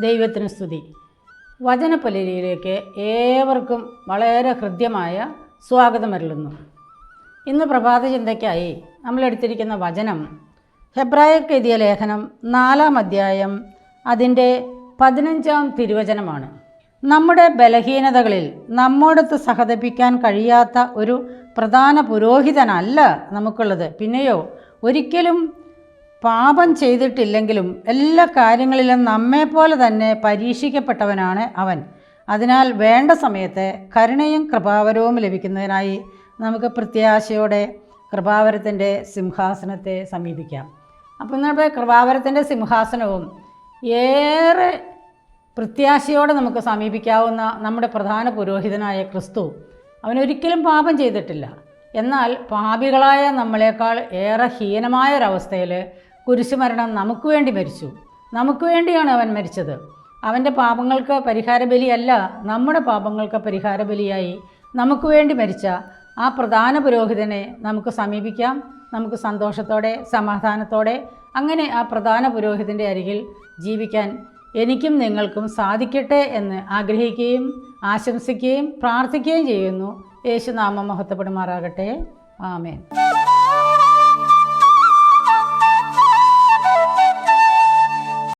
ദൈവത്തിന് സ്തുതി. വചനപ്പലരിയിലേക്ക് ഏവർക്കും വളരെ ഹൃദ്യമായ സ്വാഗതം സ്വാഗതമരുളുന്നു. ഇന്ന് പ്രഭാത ചിന്തയ്ക്കായി നമ്മൾ എടുത്തിരിക്കുന്ന വചനം ഹെബ്രായക്ക് എഴുതിയ ലേഖനം നാലാം അധ്യായം അതിന്റെ പതിനഞ്ചാം തിരുവചനമാണ്. നമ്മുടെ ബലഹീനതകളിൽ നമ്മോടൊത്ത് സഹതപിക്കാൻ കഴിയാത്ത ഒരു പ്രധാന പുരോഹിതനല്ല നമുക്കുള്ളത്. പിന്നെയോ ഒരിക്കലും പാപം ചെയ്തിട്ടില്ലെങ്കിലും എല്ലാ കാര്യങ്ങളിലും നമ്മെപ്പോലെ തന്നെ പരീക്ഷിക്കപ്പെട്ടവനാണ് അവൻ. അതിനാൽ വേണ്ട സമയത്ത് കരുണയും കൃപാവരവും ലഭിക്കുന്നതിനായി നമുക്ക് പ്രത്യാശയോടെ കൃപാവരത്തിന്റെ സിംഹാസനത്തെ സമീപിക്കാം. അപ്പോൾ നമ്മുടെ കൃപാവരത്തിന്റെ സിംഹാസനവും ഏറെ പ്രത്യാശയോടെ നമുക്ക് സമീപിക്കാവുന്ന നമ്മുടെ പ്രധാന പുരോഹിതനായ ക്രിസ്തു അവനൊരിക്കലും പാപം ചെയ്തിട്ടില്ല. എന്നാൽ പാപികളായ നമ്മളെക്കാൾ ഏറെ ഹീനമായ ഒരവസ്ഥയിൽ കുരിശുമരണം നമുക്ക് വേണ്ടി മരിച്ചു. നമുക്ക് വേണ്ടിയാണ് അവൻ മരിച്ചത്. അവന്റെ പാപങ്ങൾക്ക് പരിഹാര ബലിയല്ല നമ്മുടെ പാപങ്ങൾക്ക് പരിഹാര ബലിയായി നമുക്ക് വേണ്ടി മരിച്ച ആ പ്രധാന പുരോഹിതനെ നമുക്ക് സമീപിക്കാം. നമുക്ക് സന്തോഷത്തോടെ സമാധാനത്തോടെ അങ്ങനെ ആ പ്രധാന പുരോഹിതന്റെ അരികിൽ ജീവിക്കാൻ എനിക്കും നിങ്ങൾക്കും സാധിക്കട്ടെ എന്ന് ആഗ്രഹിക്കുകയും ആശംസിക്കുകയും പ്രാർത്ഥിക്കുകയും ചെയ്യുന്നു. യേശുനാമം മഹത്വപ്പെടുമാറാകട്ടെ. ആമേൻ.